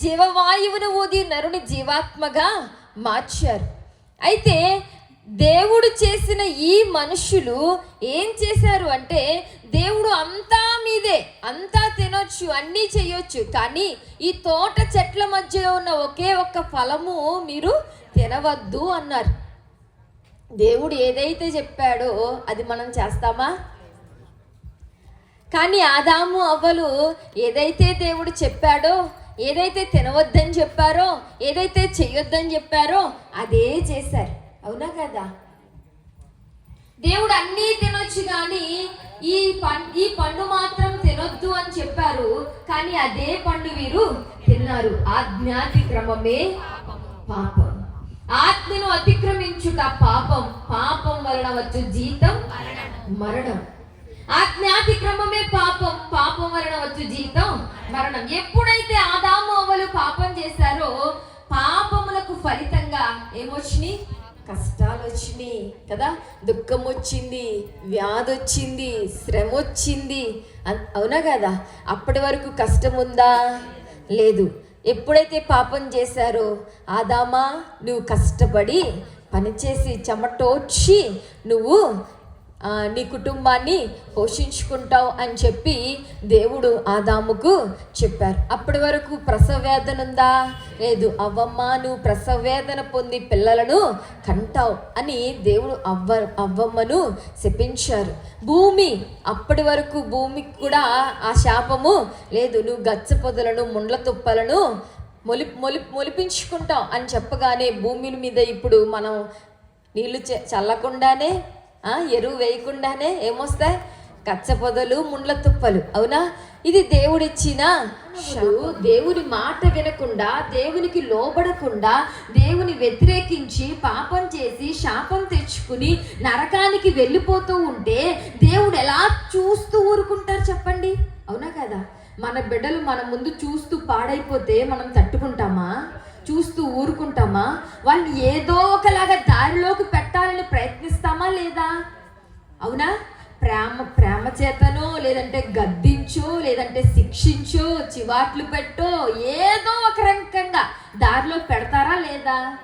జీవవాయువును ఊది నరుని జీవాత్మగా మార్చారు. అయితే దేవుడు చేసిన ఈ మనుషులు ఏం చేశారు అంటే దేవుడు అంతా మీదే అంతా తినొచ్చు అన్నీ చేయొచ్చు కానీ ఈ తోట చెట్ల మధ్యలో ఉన్న ఒకే ఒక్క ఫలము మీరు తినవద్దు అన్నారు. దేవుడు ఏదైతే చెప్పాడో అది మనం చేస్తామా? కానీ ఆదాము అవ్వలు ఏదైతే దేవుడు చెప్పాడో ఏదైతే తినవద్దని చెప్పారో ఏదైతే చేయొద్దని చెప్పారో అదే చేశారు. అవునా కదా? దేవుడు అన్నీ తినొచ్చు కానీ ఈ పం ఈ పండు మాత్రం తినొద్దు అని చెప్పారు. కానీ అదే పండు వీరు తిన్నారు. ఆజ్ఞాతిక్రమమే పాపం. ఆత్మను అతిక్రమించుట పాపం. పాపం వలన వచ్చు జీతం మరణం. అజ్ఞాతిక్రమమే పాపం. పాపం వలన వచ్చు జీతం మరణం. ఎప్పుడైతే ఆదాము అవ్వలు పాపం చేశారో పాపములకు ఫలితంగా ఏమొచ్చినాయి? కష్టాలు వచ్చినాయి కదా? దుఃఖం వచ్చింది వ్యాధి వచ్చింది శ్రమ వచ్చింది అవునా కదా? అప్పటి వరకు కష్టం ఉందా లేదు. ఎప్పుడైతే పాపం చేశారో ఆదామా నువ్వు కష్టపడి పనిచేసి చెమటోడ్చి నువ్వు నీ కుటుంబాన్ని పోషించుకుంటావు అని చెప్పి దేవుడు ఆదాముకు చెప్పారు. అప్పటి వరకు ప్రసవ వేదన ఉందా? లేదు. అవ్వమ్మ నువ్వు ప్రసవ వేదన పొంది పిల్లలను కంటావు అని దేవుడు అవ్వ అవ్వమ్మను శపించారు. భూమి అప్పటి వరకు భూమికి కూడా ఆ శాపము లేదు. నువ్వు గచ్చ పొదలను ముండ్ల తుప్పలను మొలి మొలి మొలిపించుకుంటావు అని చెప్పగానే భూమి మీద ఇప్పుడు మనం నీళ్ళు చల్లకుండానే ఎరువు వేయకుండానే ఏమొస్తాయి? కచ్చ పొదలు ముండ్ల తుప్పలు. అవునా? ఇది దేవుడిచ్చిన దేవుని మాట వినకుండా దేవునికి లోబడకుండా దేవుని వ్యతిరేకించి పాపం చేసి శాపం తెచ్చుకుని నరకానికి వెళ్ళిపోతూ ఉంటే దేవుడు ఎలా చూస్తూ ఊరుకుంటారు చెప్పండి? అవునా కదా? మన బిడ్డలు మన ముందు చూస్తూ పాడైపోతే మనం తట్టుకుంటామా? చూస్తూ ఊరుకుంటామా? వాళ్ళని ఏదో ఒకలాగా దారిలోకి పెట్టాలని ప్రయత్నిస్తామా లేదా? అవునా? ప్రేమ ప్రేమ చేతనో లేదంటే గద్దించో లేదంటే శిక్షించో చివాట్లు పెట్టో ఏదో ఒక రకంగా దారిలో పెడతారా లేదా?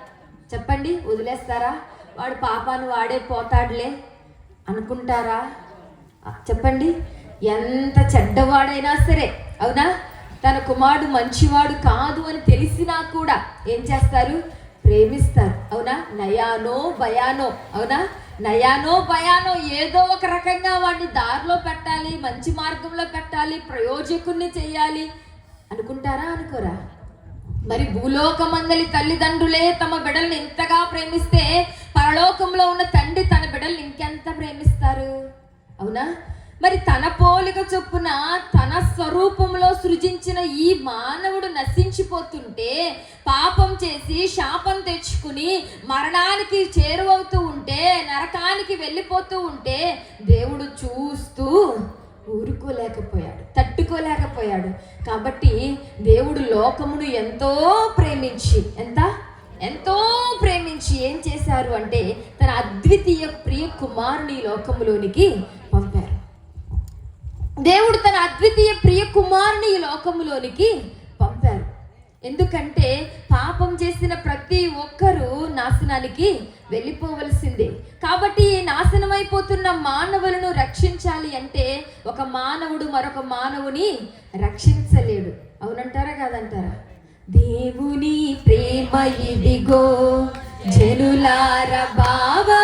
చెప్పండి వదిలేస్తారా? వాడు పాపాను వాడే పోతాడులే అనుకుంటారా? చెప్పండి. ఎంత చెడ్డవాడైనా సరే అవునా? తన కుమారుడు మంచివాడు కాదు అని తెలిసినా కూడా ఏం చేస్తారు? ప్రేమిస్తారు. అవునా? నయానో భయానో. అవునా? నయానో భయానో ఏదో ఒక రకంగా వాడిని దారిలో పెట్టాలి మంచి మార్గంలో పెట్టాలి ప్రయోజకుణ్ణి చేయాలి అనుకుంటారా? అనుకోరా? మరి భూలోకమందలి తల్లిదండ్రులే తమ బిడ్డల్ని ఇంతగా ప్రేమిస్తే పరలోకంలో ఉన్న తండ్రి తన బిడ్డల్ని ఇంకెంత ప్రేమిస్తారు? అవునా? మరి తన పోలిక చొప్పున తన స్వరూపంలో సృజించిన ఈ మానవుడు నశించిపోతుంటే పాపం చేసి శాపం తెచ్చుకుని మరణానికి చేరువవుతూ ఉంటే నరకానికి వెళ్ళిపోతూ ఉంటే దేవుడు చూస్తూ ఊరుకోలేకపోయాడు తట్టుకోలేకపోయాడు. కాబట్టి దేవుడు లోకమును ఎంతో ప్రేమించి ఎంత? ఎంతో ప్రేమించి ఏం చేశారు అంటే తన అద్వితీయ ప్రియ కుమారుని లోకములోనికి దేవుడు తన అద్వితీయ ప్రియ కుమారుని ఈ లోకములోనికి పంపారు ఎందుకంటే పాపం చేసిన ప్రతి ఒక్కరూ నాశనానికి వెళ్ళిపోవలసిందే. కాబట్టి ఈ అయిపోతున్న మానవులను రక్షించాలి అంటే ఒక మానవుడు మరొక మానవుని రక్షించలేడు. అవునంటారా కాదంటారా? దేవుని ప్రేమ ఇదిగో జనులార బావా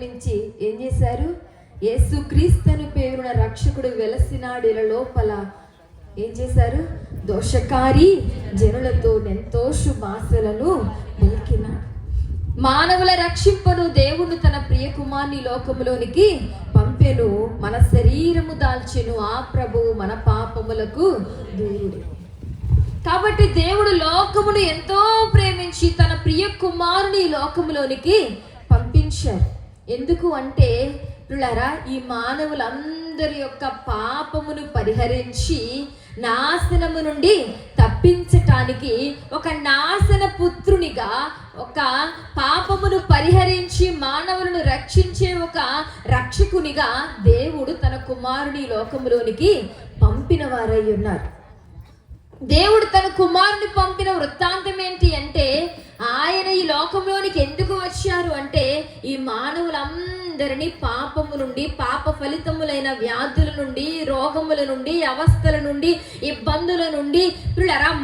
ప్రేమించి ఏం చేశారు? యేసు క్రీస్తుని పేరున రక్షకుడు వెలసినాడు ఇలా లోపల ఏం చేశారు? దోషకారి జనులతో ఎంతో శుభాసలను పలికినాడు. మానవుల రక్షింపను దేవుడు తన ప్రియకుమార్ని లోకములోనికి పంపెను. మన శరీరము దాల్చెను. ఆ ప్రభువు మన పాపములకు దేవుడు కాబట్టి దేవుడు లోకమును ఎంతో ప్రేమించి తన ప్రియ కుమారుని లోకములోనికి పంపించారు ఎందుకు అంటే పిల్లరా ఈ మానవులందరి యొక్క పాపమును పరిహరించి నాశనము నుండి తప్పించటానికి ఒక నాశన పుత్రునిగా ఒక పాపమును పరిహరించి మానవులను రక్షించే ఒక రక్షకునిగా దేవుడు తన కుమారుని లోకములోనికి పంపిన వారై ఉన్నారు. దేవుడు తన కుమారుని పంపిన వృత్తాంతం ఏంటి అంటే ఆయన ఈ లోకంలోనికి ఎందుకు వచ్చారు అంటే ఈ మానవులందరినీ పాపము నుండి పాప ఫలితములైన వ్యాధుల నుండి రోగముల నుండి అవస్థల నుండి ఇబ్బందుల నుండి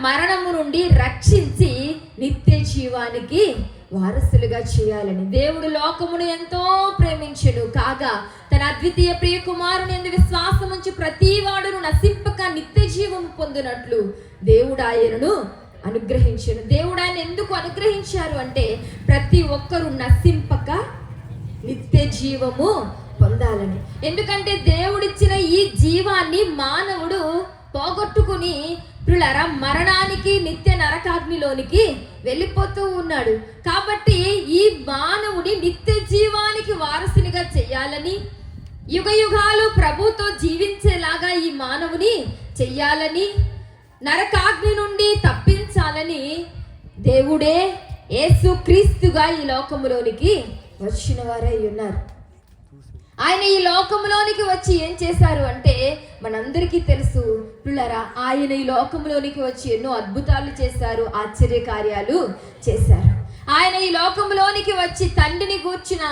మరణము నుండి రక్షించి నిత్య జీవానికి వారసులుగా చేయాలని. దేవుడు లోకమును ఎంతో ప్రేమించడు కాగా తన అద్వితీయ ప్రియ కుమారుని ఎందు విశ్వాసం ఉంచి ప్రతి వాడును నశింపక నిత్య జీవం పొందినట్లు దేవుడు ఆయనను అనుగ్రహించను. దేవుడు ఆయన ఎందుకు అనుగ్రహించారు అంటే ప్రతి ఒక్కరూ నశింపక నిత్య జీవము పొందాలని. ఎందుకంటే దేవుడిచ్చిన ఈ జీవాన్ని మానవుడు పోగొట్టుకుని పిల్లర మరణానికి నిత్య నరకాగ్నిలోనికి వెళ్ళిపోతూ ఉన్నాడు. కాబట్టి ఈ మానవుని నిత్య జీవానికి వారసునిగా చేయాలని యుగ యుగాలు ప్రభుతో జీవించేలాగా ఈ మానవుని చెయ్యాలని నరకాగ్ని నుండి తప్పించాలని దేవుడే యేసు క్రీస్తుగా ఈ లోకములోనికి వచ్చిన వారై ఉన్నారు. ఆయన ఈ లోకంలోనికి వచ్చి ఏం చేశారు అంటే మనందరికీ తెలుసు పిల్లరా ఆయన ఈ లోకంలోనికి వచ్చి ఎన్నో అద్భుతాలు చేశారు ఆశ్చర్య కార్యాలు చేశారు. ఆయన ఈ లోకంలోనికి వచ్చి తండ్రిని కూర్చిన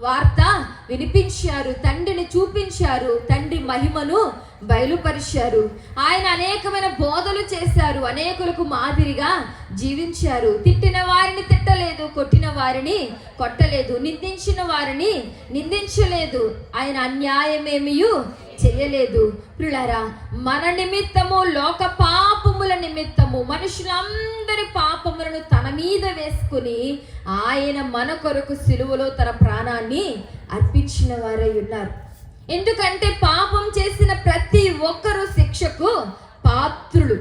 వార్త వినిపించారు తండ్రిని చూపించారు తండ్రి మహిమను బయలుపరిచారు. ఆయన అనేకమైన బోధలు చేశారు అనేకులకు మాదిరిగా జీవించారు. తిట్టిన వారిని తిట్టలేదు కొట్టిన వారిని కొట్టలేదు నిందించిన వారిని నిందించలేదు. ఆయన అన్యాయమేమియు చేయలేదు. పిల్లరా మన నిమిత్తము లోక పాపముల నిమిత్తము మనుషులందరి పాపములను తన మీద వేసుకుని ఆయన మన కొరకు సిలువలో తన ప్రాణాన్ని అర్పించిన వారై ఉన్నారు. ఎందుకంటే పాపం చేసిన ప్రతి ఒక్కరూ శిక్షకు పాత్రులు.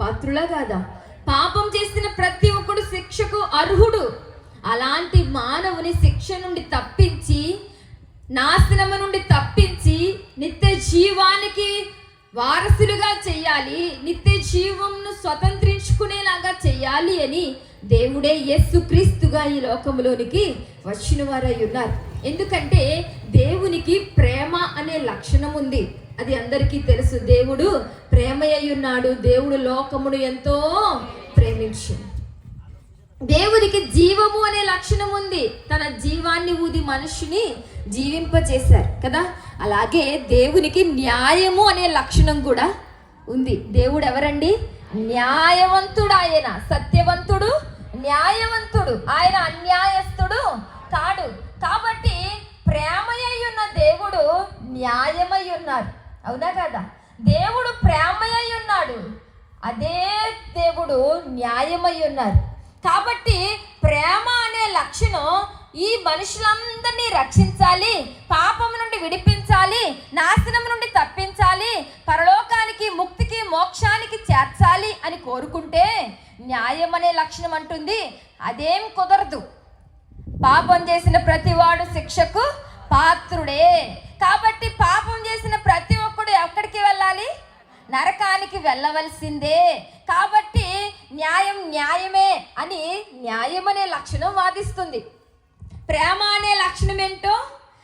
పాత్రులా కాదా? పాపం చేసిన ప్రతి ఒక్కడు శిక్షకు అర్హుడు. అలాంటి మానవుని శిక్ష నుండి తప్పించి నాశనము నుండి తప్పించి నిత్య జీవానికి వారసులుగా చెయ్యాలి నిత్య జీవంను స్వతంత్రించుకునేలాగా చెయ్యాలి అని దేవుడే యస్సు క్రీస్తుగా ఈ లోకంలోనికి వచ్చిన వారై ఉన్నారు. ఎందుకంటే దేవునికి ప్రేమ అనే లక్షణం ఉంది. అది అందరికీ తెలుసు. దేవుడు ప్రేమయ్య ఉన్నాడు దేవుడు లోకమును ఎంతో ప్రేమించింది దేవునికి జీవము అనే లక్షణం ఉంది. తన జీవాన్ని ఊది మనిషిని జీవింపజేశారు కదా? అలాగే దేవునికి న్యాయము అనే లక్షణం కూడా ఉంది. దేవుడు ఎవరండి న్యాయవంతుడు ఆయన. సత్యవంతుడు న్యాయవంతుడు. ఆయన అన్యాయస్తుడు కాడు. కాబట్టి ప్రేమయ్య ఉన్న దేవుడు న్యాయమై ఉన్నారు అవునా కదా? దేవుడు ప్రేమయ్య ఉన్నాడు అదే దేవుడు న్యాయమై ఉన్నారు కాబట్టి ప్రేమ అనే లక్షణం ఈ మనుషులందరినీ రక్షించాలి పాపం నుండి విడిపించాలి నాశనం నుండి తప్పించాలి పరలోకానికి ముక్తికి మోక్షానికి చేర్చాలి అని కోరుకుంటే న్యాయం అనే లక్షణం అంటుంది. అదేం కుదరదు. పాపం చేసిన ప్రతివాడు శిక్షకు పాత్రుడే. కాబట్టి పాపం చేసిన ప్రతి ఒక్కడు ఎక్కడికి వెళ్ళాలి? నరకానికి వెళ్ళవలసిందే. కాబట్టి న్యాయం న్యాయమే అని న్యాయం అనే లక్షణం వాదిస్తుంది. ప్రేమ అనే లక్షణం ఏంటో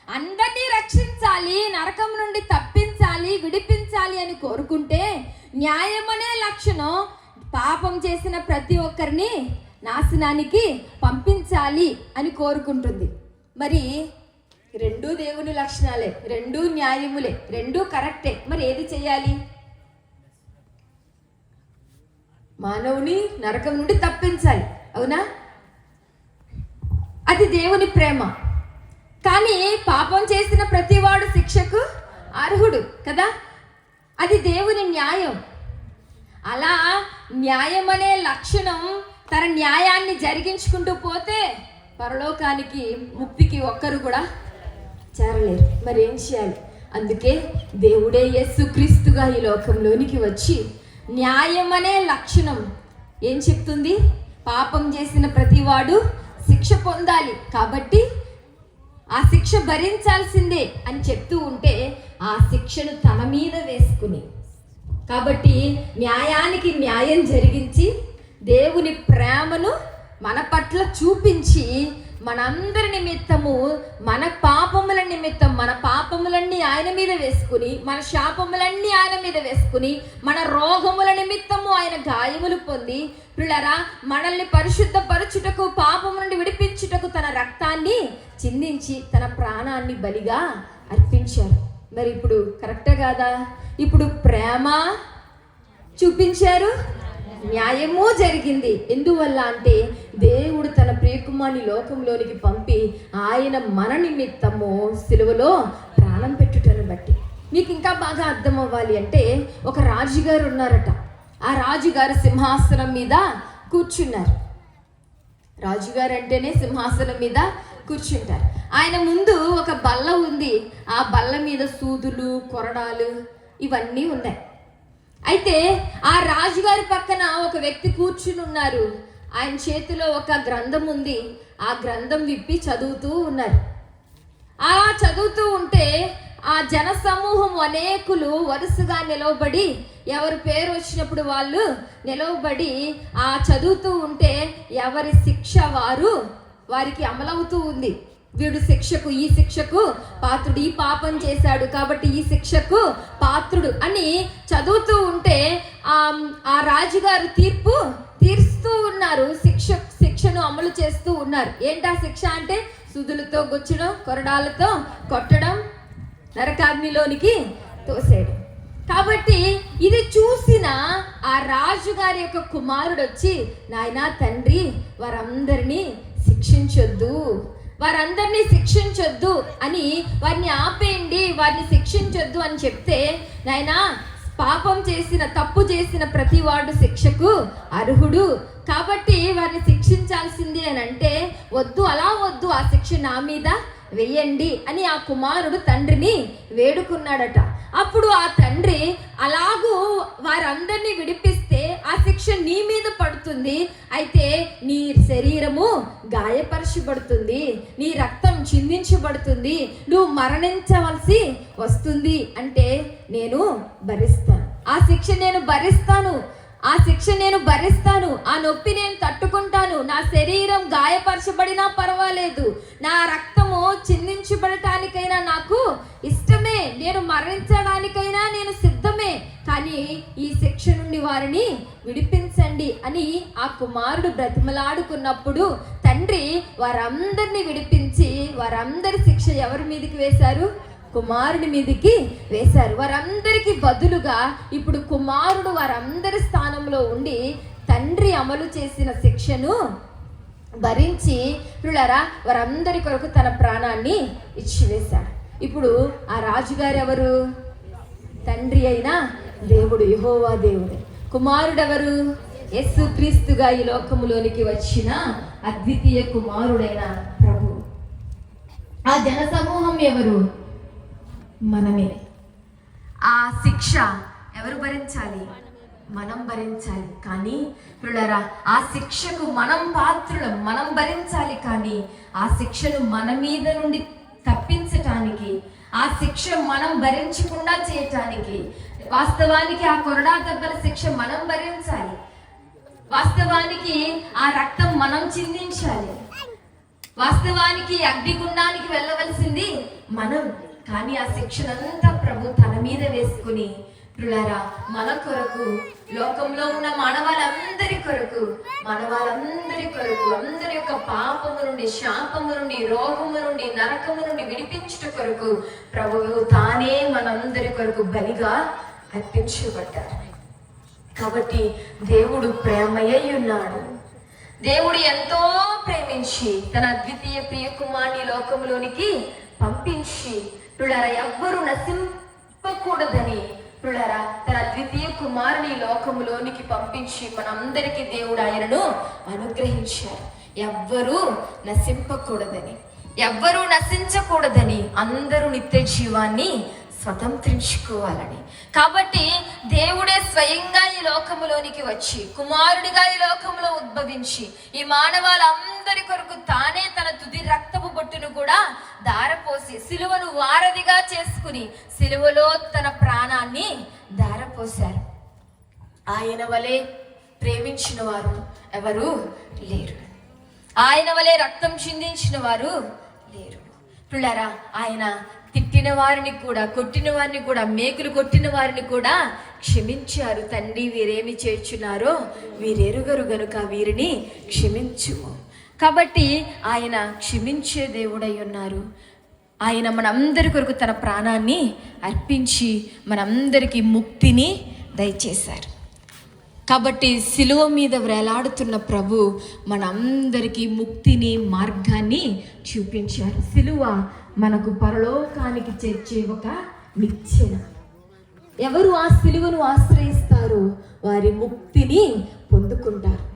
అందరినీ రక్షించాలి నరకం నుండి తప్పించాలి విడిపించాలి అని కోరుకుంటే న్యాయం అనే లక్షణం పాపం చేసిన ప్రతి ఒక్కరిని నాశనానికి పంపించాలి అని కోరుకుంటుంది. మరి రెండూ దేవుని లక్షణాలే రెండూ న్యాయములే రెండూ కరెక్టే. మరి ఏది చేయాలి? మానవుని నరకం నుండి తప్పించాలి అవునా? అది దేవుని ప్రేమ. కానీ పాపం చేసిన ప్రతివాడు శిక్షకు అర్హుడు కదా? అది దేవుని న్యాయం. అలా న్యాయం అనే లక్షణం తన న్యాయాన్ని జరిగించుకుంటూ పోతే పరలోకానికి ముక్తికి ఒక్కరు కూడా చేరలేరు. మరి ఏం చేయాలి? అందుకే దేవుడే యేసుక్రీస్తుగా ఈ లోకంలోనికి వచ్చి న్యాయం అనే లక్షణం. ఏం చెప్తుంది? పాపం చేసిన ప్రతివాడు శిక్ష పొందాలి. కాబట్టి ఆ శిక్ష భరించాల్సిందే అని చెప్తూ ఉంటే ఆ శిక్షను తన మీద వేసుకుని. కాబట్టి న్యాయానికి న్యాయం జరిగించి దేవుని ప్రేమను మన పట్ల చూపించి మనందరి నిమిత్తము మన పాపముల నిమిత్తం మన పాపములన్నీ ఆయన మీద వేసుకుని మన శాపములన్నీ ఆయన మీద వేసుకుని మన రోగముల నిమిత్తము ఆయన గాయములు పొంది పిల్లరా మనల్ని పరిశుద్ధపరచుటకు పాపము నుండి విడిపించుటకు తన రక్తాన్ని చిందించి తన ప్రాణాన్ని బలిగా అర్పించారు. మరి ఇప్పుడు కరెక్టే కాదా? ఇప్పుడు ప్రేమ చూపించారు. న్యాయము జరిగింది. ఎందువల్ల అంటే దేవుడు తన లోకంలోనికి పంపి ఆయన మన నిమిత్తము సిలువలో ప్రాణం పెట్టుటను బట్టి. మీకు ఇంకా బాగా అర్థం అవ్వాలి అంటే ఒక రాజుగారు ఉన్నారట ఆ రాజుగారు సింహాసనం మీద కూర్చున్నారు. రాజుగారు అంటేనే సింహాసనం మీద కూర్చుంటారు. ఆయన ముందు ఒక బల్ల ఉంది. ఆ బల్ల మీద సూదులు కొరడాలు ఇవన్నీ ఉన్నాయి. అయితే ఆ రాజుగారి పక్కన ఒక వ్యక్తి కూర్చుని ఉన్నారు ఆయన చేతిలో ఒక గ్రంథం ఉంది. ఆ గ్రంథం విప్పి చదువుతూ ఉన్నారు. ఆ చదువుతూ ఉంటే ఆ జన సమూహం అనేకులు వరుసగా నిలవబడి ఎవరి పేరు వచ్చినప్పుడు వాళ్ళు నిలవబడి ఆ చదువుతూ ఉంటే ఎవరి శిక్ష వారు వారికి అమలవుతూ ఉంది. వీడు శిక్షకు ఈ శిక్షకు పాత్రుడు ఈ పాపం చేశాడు కాబట్టి ఈ శిక్షకు పాత్రుడు అని చదువుతూ ఉంటే ఆ ఆ రాజుగారు తీర్పు తీరుస్తూ ఉన్నారు శిక్ష శిక్షను అమలు చేస్తూ ఉన్నారు. ఏంటా శిక్ష అంటే? సుదులతో గుచ్చడం కొరడాలతో కొట్టడం నరకాగ్నిలోనికి తోసేయడం. కాబట్టి ఇది చూసిన ఆ రాజుగారి యొక్క కుమారుడు వచ్చి నాయనా తండ్రి వారందరినీ శిక్షించొద్దు వారందరినీ శిక్షించొద్దు అని వారిని ఆపేయండి వారిని శిక్షించొద్దు అని చెప్తే నాయనా పాపం చేసిన తప్పు చేసిన ప్రతి వాడు శిక్షకు అర్హుడు. కాబట్టి వారిని శిక్షించాల్సింది అని అంటే వద్దు అలా వద్దు ఆ శిక్ష నా మీద వెయ్యండి అని ఆ కుమారుడు తండ్రిని వేడుకున్నాడట. అప్పుడు ఆ తండ్రి అలాగూ వారందరినీ విడిపిస్తే ఆ శిక్ష నీ మీద పడుతుంది అయితే నీ శరీరము గాయపరచబడుతుంది నీ రక్తం చిందించబడుతుంది నువ్వు మరణించవలసి వస్తుంది అంటే నేను భరిస్తాను. ఆ శిక్ష నేను భరిస్తాను. ఆ శిక్ష నేను భరిస్తాను ఆ నొప్పి నేను తట్టుకుంటాను నా శరీరం గాయపరచబడినా పర్వాలేదు నా రక్తము చిందించబడటానికైనా నాకు ఇష్టమే నేను మరణించడానికైనా నేను సిద్ధమే కానీ ఈ శిక్ష నుండి వారిని విడిపించండి అని ఆ కుమారుడు బ్రతిమలాడుకున్నప్పుడు తండ్రి వారందరినీ విడిపించి వారందరి శిక్ష ఎవరి మీదకి వేశారు? కుమారుడి మీదకి వేశారు. వారందరికీ బదులుగా ఇప్పుడు కుమారుడు వారందరి స్థానంలో ఉండి తండ్రి అమలు చేసిన శిక్షను భరించి పిల్లరా వారందరి కొరకు తన ప్రాణాన్ని ఇచ్చివేశాడు. ఇప్పుడు ఆ రాజుగారు ఎవరు? తండ్రి అయిన దేవుడు యహోవా దేవుడు. కుమారుడెవరు? యస్సు క్రీస్తుగా ఈ లోకములోనికి వచ్చిన అద్వితీయ కుమారుడైన ప్రభు. ఆ జన సమూహం ఎవరు? మనమే. ఆ శిక్ష ఎవరు భరించాలి? మనం భరించాలి. కానీ పిల్లరా ఆ శిక్షకు మనం పాత్రులం మనం భరించాలి కానీ ఆ శిక్షను మన మీద నుండి తప్పించటానికి ఆ శిక్ష మనం భరించకుండా చేయటానికి వాస్తవానికి ఆ కొరడా దెబ్బల శిక్ష మనం భరించాలి. వాస్తవానికి ఆ రక్తం మనం చిందించాలి. వాస్తవానికి అగ్నిగుండానికి వెళ్ళవలసింది మనం. కానీ ఆ శిక్షనంతా ప్రభు తన మీద వేసుకుని పిల్లరా మన కొరకు లోకంలో ఉన్న మానవాళ్ళందరి కొరకు మానవాళ్ళందరి కొరకు అందరి యొక్క పాపము నుండి శాపము నుండి రోగము నుండి నరకము నుండి విడిపించుట కొరకు ప్రభువు తానే మనందరి కొరకు బలిగా అర్పించబడ్డారు. కాబట్టి దేవుడు ప్రేమయ్య ఉన్నాడు. దేవుడు ఎంతో ప్రేమించి తన అద్వితీయ ప్రియ కుమారుని లోకంలోనికి పంపించి పిల్లరా ఎవ్వరూ నశింపకూడదని పిల్లరా తన ద్వితీయ కుమారుని లోకములోనికి పంపించి మనందరికీ దేవుడు ఆయనను అనుగ్రహించారు ఎవ్వరూ నశింపకూడదని ఎవ్వరూ నశించకూడదని అందరూ నిత్య జీవాన్ని స్వతంత్రించుకోవాలని. కాబట్టి దేవుడే స్వయంగా ఈ లోకములోనికి వచ్చి కుమారుడిగా ఈ లోకములో ఉద్భవించి ఈ మానవాళ్ళందరి కొరకు తానే తన తుది రక్తపు బొట్టును కూడా దారపోసి సిలువను వారధిగా చేసుకుని సిలువలో తన ప్రాణాన్ని దారపోశారు ఆయన వలె ప్రేమించిన వారు ఎవరు లేరు. ఆయన వలె రక్తం చిందించిన వారు లేరు. పిల్లరా ఆయన తిట్టిన వారిని కూడా కొట్టిన వారిని కూడా మేకులు కొట్టిన వారిని కూడా క్షమించారు. తండ్రి వీరేమి చేర్చున్నారో వీరెరుగరు గనుక వీరిని క్షమించుము. కాబట్టి ఆయన క్షమించే దేవుడై ఉన్నారు. ఆయన మనందరి కొరకు తన ప్రాణాన్ని అర్పించి మనందరికీ ముక్తిని దయచేశారు. కాబట్టి సిలువ మీద వేలాడుతున్న ప్రభు మనందరికీ ముక్తిని మార్గాన్ని చూపించారు. సిలువ మనకు పరలోకానికి చేర్చే ఒక నిచ్చెన. ఎవరు ఆ సిలువను ఆశ్రయిస్తారో వారి ముక్తిని పొందుకుంటారు.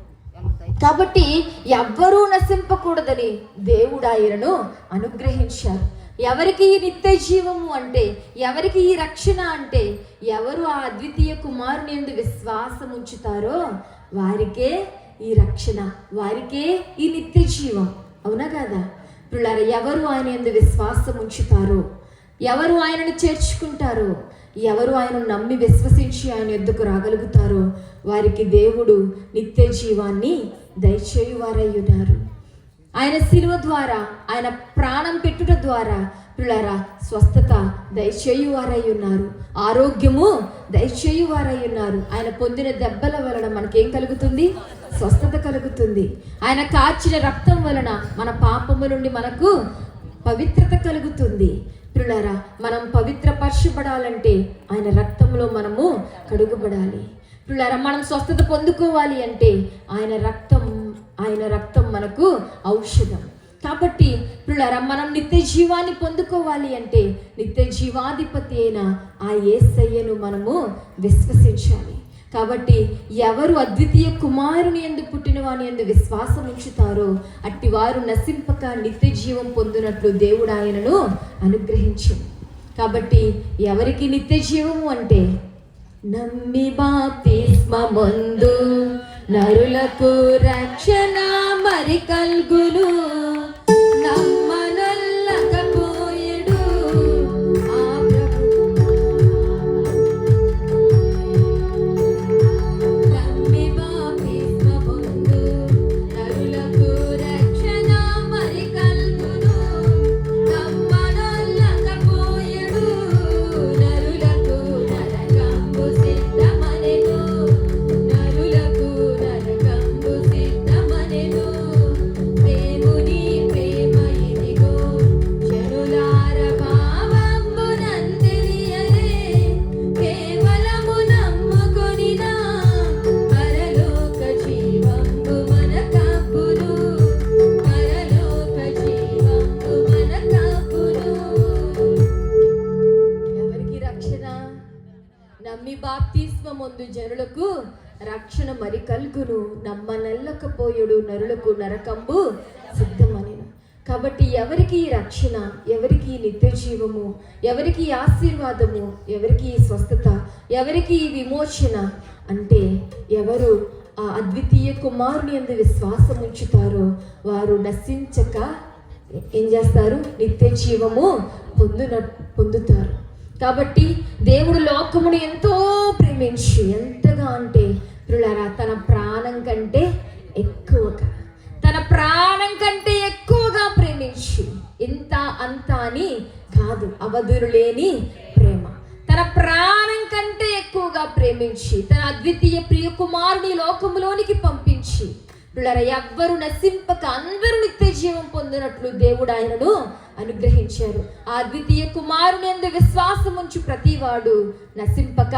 కాబట్టి ఎవ్వరూ నశింపకూడదని దేవుడు ఆయనను అనుగ్రహించారు. ఎవరికి ఈ నిత్య జీవము అంటే ఎవరికి ఈ రక్షణ అంటే ఎవరు ఆ అద్వితీయ కుమారుని ఎందు విశ్వాసం ఉంచుతారో వారికే ఈ రక్షణ వారికే ఈ నిత్య జీవం అవునా కదా? పిల్లలు ఎవరు ఆయన ఎందు విశ్వాసం ఉంచుతారో ఎవరు ఆయనను చేర్చుకుంటారు? ఎవరు ఆయన నమ్మి విశ్వసించి ఆయన ఎద్దుకు రాగలుగుతారో? వారికి దేవుడు నిత్య జీవాన్ని దయచేయువారై ఉన్నారు ఆయన శిలువ ద్వారా ఆయన ప్రాణం పెట్టుట ద్వారా పిల్లరా స్వస్థత దయచేయువారై ఉన్నారు ఆరోగ్యము దయచేయువారై ఉన్నారు ఆయన పొందిన దెబ్బల వలన మనకేం కలుగుతుంది? స్వస్థత కలుగుతుంది. ఆయన కాచిన రక్తం వలన మన పాపము నుండి మనకు పవిత్రత కలుగుతుంది. పిల్లరా మనం పవిత్రపరచబడాలంటే ఆయన రక్తంలో మనము కడుగుబడాలి. పిల్లరా మనం స్వస్థత పొందుకోవాలి అంటే ఆయన రక్తం ఆయన రక్తం మనకు ఔషధం. కాబట్టి పిల్లరా మనం నిత్య జీవాన్ని పొందుకోవాలి అంటే నిత్య జీవాధిపతి అయిన ఆ ఏసయ్యను మనము విశ్వసించాలి. కాబట్టి ఎవరు అద్వితీయ కుమారుని ఎందు పుట్టిన వాని ఎందు విశ్వాసం ఉంచుతారో అట్టి వారు నశింపక నిత్య జీవం పొందినట్లు దేవుడు ఆయనను అనుగ్రహించు. కాబట్టి ఎవరికి నిత్య జీవము అంటే? నమ్మి బాప్తిస్మమందు నరులకు రక్షణ మరి కల్గును. నమ్మి ముందు జనులకు రక్షణ మరి కలుగును నమ్మనల్లకపోయుడు నరులకు నరకంబు సిద్ధమని కాబట్టి ఎవరికి ఈ రక్షణ ఎవరికి ఈ నిత్య జీవము ఎవరికి ఈ ఆశీర్వాదము ఎవరికి ఈ స్వస్థత ఎవరికి ఈ విమోచన అంటే ఎవరు ఆ అద్వితీయ కుమారుని ఎందు విశ్వాసం ఉంచుతారో వారు నశించక ఏం చేస్తారు? నిత్య జీవము పొందున పొందుతారు. కాబట్టి దేవుడు లోకమును ఎంతో ప్రేమించి ఎంతగా అంటే పిల్లరా తన ప్రాణం కంటే ఎక్కువగా తన ప్రాణం కంటే ఎక్కువగా ప్రేమించి ఇంత అంత అని కాదు అవధులు లేని ప్రేమ. తన ప్రాణం కంటే ఎక్కువగా ప్రేమించి తన అద్వితీయ ప్రియ కుమారుని లోకములోనికి పంపించి ఎవ్వరు నశింపక అందరూ నిత్య జీవం పొందినట్లు దేవుడు ఆయనను అనుగ్రహించారు. ఆ ద్వితీయ కుమారుని విశ్వాసముంచు ప్రతివాడు నశింపక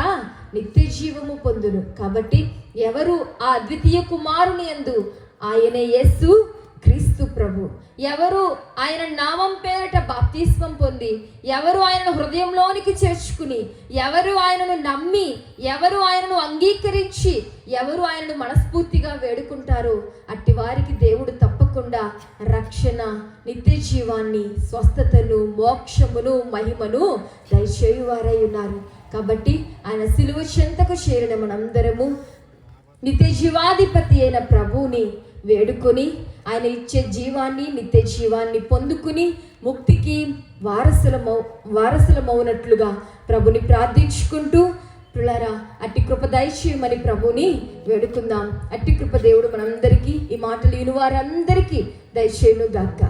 నిత్య జీవము పొందును. కాబట్టి ఎవరు ఆ ద్వితీయ కుమారుని ఎందు ఆయనే యస్సు క్రీస్తు ప్రభు. ఎవరు ఆయన నామం పేరట బాప్తిస్మం పొంది ఎవరు ఆయనను హృదయంలోనికి చేర్చుకుని ఎవరు ఆయనను నమ్మి ఎవరు ఆయనను అంగీకరించి ఎవరు ఆయనను మనస్ఫూర్తిగా వేడుకుంటారో అట్టి వారికి దేవుడు తప్ప తప్పకుండా రక్షణ నిత్య జీవాన్ని స్వస్థతను మోక్షమును మహిమను దయచేయువారై ఉన్నారు. కాబట్టి ఆయన సిలువ చెంతకు చేరిన మనందరము నిత్య జీవాధిపతి అయిన ప్రభువుని వేడుకొని ఆయన ఇచ్చే జీవాన్ని నిత్య జీవాన్ని పొందుకుని ముక్తికి వారసులమౌ వారసులమవునట్లుగా ప్రభుని ప్రార్థించుకుంటూ పిల్లరా అట్టి కృప దయచేయమని ప్రభుని వేడుకుందాం. అట్టి కృప దేవుడు మనందరికీ ఈ మాటలు విని వారందరికీ దయచేయును గాక